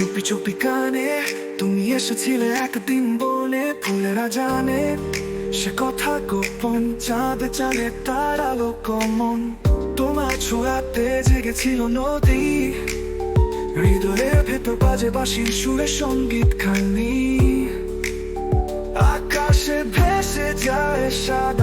চুপি চুপি কানে, তুমি এসেছিলে একদিন বলে, ফুলেরা জানে, সে কথা গোপন, চাঁদ চাঁদে তার আলো কমন। তোমার ছোঁয়াতে জেগেছিল নদী, হৃদয়ের ভেতর বাজে বাসির সুরে সংগীত খানি। আকাশে ভেসে যায় সাদা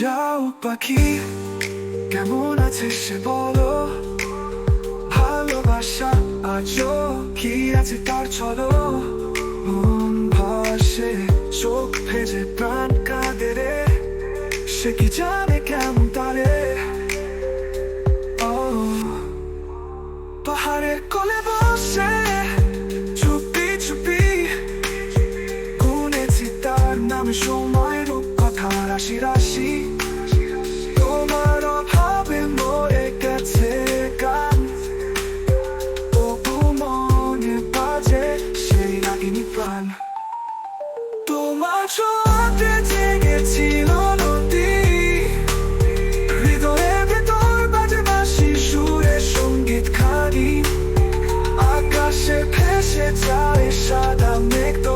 যাও পাখি, কেমন আছে সে বলো? ভালোবাসা আজও কি আছে তার চলো? মন ভাসে, চোখ ভেজে প্রাণ কাঁদে রে। সে কি জানে কেমন তারে? পাহাড়ের কোলে বসে, চুপি চুপি গুনেছি তার নাম সময় ছোঁয়াতে জেগেছিল নদী হৃদয়ের ভেতর আকাশে যায় সাদা মেঘ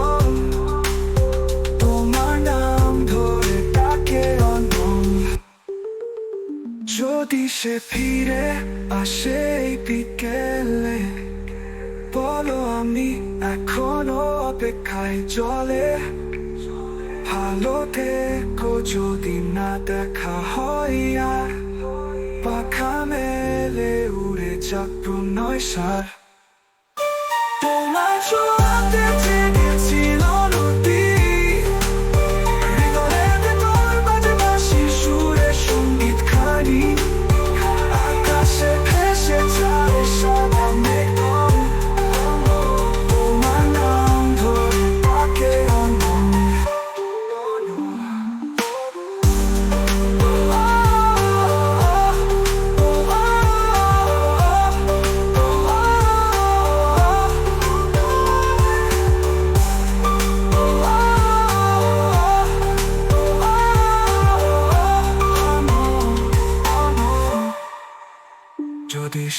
তোমার নাম ধরে ডাকে যদি সে ফিরে আসে বিকেলে, বলো আমি এখনও অপেক্ষায় চলে ভালো থেকো যদি না দেখা আর পাখা মেলে উড়ে যাক নয় সার। তোমার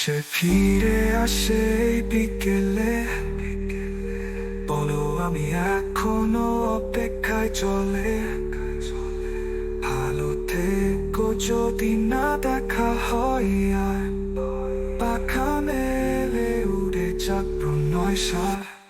সে ফিরে আসে বিকেলে। বলো, আমি এখনও অপেক্ষায় চলে। ভালো থেকো যদি না দেখা হয় আর। পাখা মেলে উড়ে যাক নয় সার।